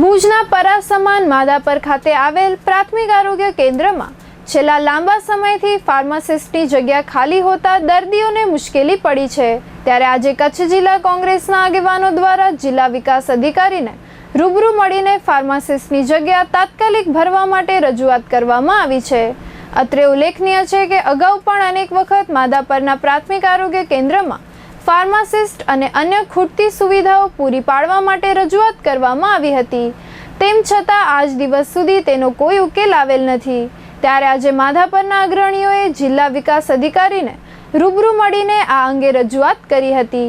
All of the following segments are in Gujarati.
ભુજના પરાસમાન માધાપર ખાતે આવેલ પ્રાથમિક આરોગ્ય કેન્દ્રમાં છેલ્લા લાંબા સમયથી ફાર્માસિસ્ટની જગ્યા ખાલી હોતા દર્દીઓને મુશ્કેલી પડી છે. ત્યારે આજે કચ્છ જિલ્લા કોંગ્રેસના આગેવાનો દ્વારા જિલ્લા વિકાસ અધિકારીને રૂબરૂ મળીને ફાર્માસિસ્ટની જગ્યા તાત્કાલિક ભરવા માટે રજૂઆત કરવામાં આવી છે. અત્રે ઉલ્લેખનીય છે કે અગાઉ પણ અનેક વખત માધાપરના પ્રાથમિક આરોગ્ય કેન્દ્રમાં ફાર્માસિસ્ટ અને અન્ય ખૂટતી સુવિધાઓ પૂરી પાડવા માટે રજૂઆત કરવામાં આવી હતી. તેમ છતાં આજ દિવસ સુધી તેનો કોઈ ઉકેલ આવેલ નથી. ત્યારે આજે માધાપરના અગ્રણીઓએ જિલ્લા વિકાસ અધિકારીને રૂબરૂ મળીને આ અંગે રજૂઆત કરી હતી.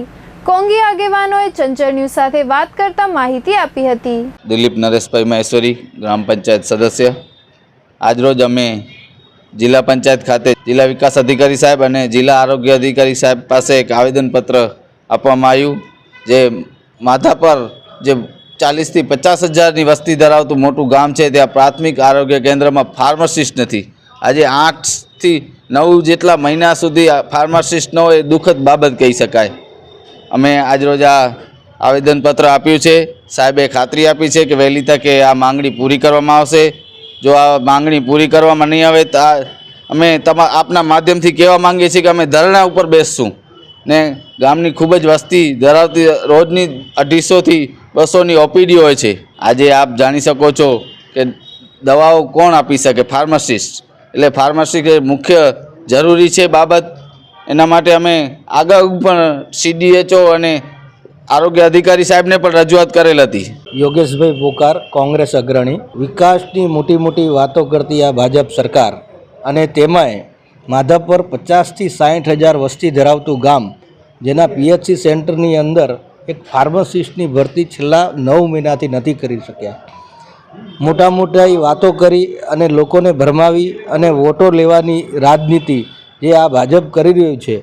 કોંગી આગેવાનોએ ચંચળ ન્યૂઝ સાથે વાત કરતા માહિતી આપી હતી. દિલીપ નરેશભાઈ મહેશ્વરી, ગ્રામ પંચાયત સદસ્ય. આજરોજ અમે જિલ્લા પંચાયત ખાતે જિલ્લા વિકાસ અધિકારી સાહેબ અને જિલ્લા આરોગ્ય અધિકારી સાહેબ પાસે એક આવેદનપત્ર આપવામાં આવ્યું, જે માથા પર જે ચાલીસથી પચાસ હજારની વસ્તી ધરાવતું મોટું ગામ છે, ત્યાં પ્રાથમિક આરોગ્ય કેન્દ્રમાં ફાર્માસિસ્ટ નથી. આજે આઠથી નવ જેટલા મહિના સુધી ફાર્માસિસ્ટ ન હોય એ દુઃખદ બાબત કહી શકાય. અમે આજરોજ આ આવેદનપત્ર આપ્યું છે. સાહેબે ખાતરી આપી છે કે વહેલી તકે આ માંગણી પૂરી કરવામાં આવશે. જો આ માંગણી પૂરી કરવામાં નહીં આવે તો અમે તમા, આપના માધ્યમથી કહેવા માંગીએ છીએ કે અમે ધરણા ઉપર બેસશું. ને ગામની ખૂબ જ વસ્તી ધરાવતી રોજની અઢીસોથી બસોની ઓપીડી હોય છે. આજે આપ જાણી શકો છો કે દવાઓ કોણ આપી શકે? ફાર્માસિસ્ટ. એટલે ફાર્માસિસ્ટ એ મુખ્ય જરૂરી છે બાબત. એના માટે અમે આગળ પણ સીડીએચઓ અને આરોગ્ય અધિકારી સાહેબને પણ રજૂઆત કરેલ હતી. યોગેશભાઈ પોકાર કોંગ્રેસ અગ્રણી. વિકાસની મોટી મોટી વાતો કરતી આ ભાજપ સરકાર અને તેમાંય માધાપર પચાસથી સાઠ હજાર વસ્તી ધરાવતું ગામ, જેના પીએચસી સેન્ટરની અંદર એક ફાર્માસિસ્ટની ભરતી છેલ્લા નવ મહિનાથી નથી કરી શક્યા. મોટા મોટા વાતો કરી અને લોકોને ભરમાવી અને વોટો લેવાની રાજનીતિ જે આ ભાજપ કરી રહ્યું છે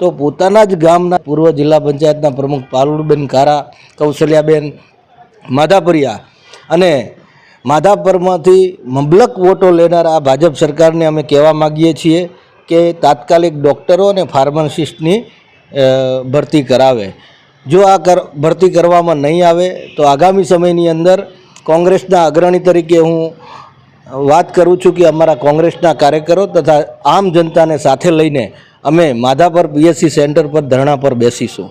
તો પોતાના જ ગામના પૂર્વ જિલ્લા પંચાયતના પ્રમુખ પાલુબેન કારા, કૌશલ્યાબેન માધાપરિયા અને માધાપરમાંથી મબલક વોટો લેનાર આ ભાજપ સરકારને અમે કહેવા માગીએ છીએ કે તાત્કાલિક ડૉક્ટરો અને ફાર્માસિસ્ટની ભરતી કરાવે. જો આ કર, ભરતી કરવામાં નહીં આવે, તો આગામી સમયની અંદર કોંગ્રેસના અગ્રણી તરીકે હું વાત કરું છું કે અમારા કોંગ્રેસના કાર્યકરો તથા આમ જનતાને સાથે લઈને અમે માધાપર પીએસસી સેન્ટર પર ધરણા પર બેસીશું.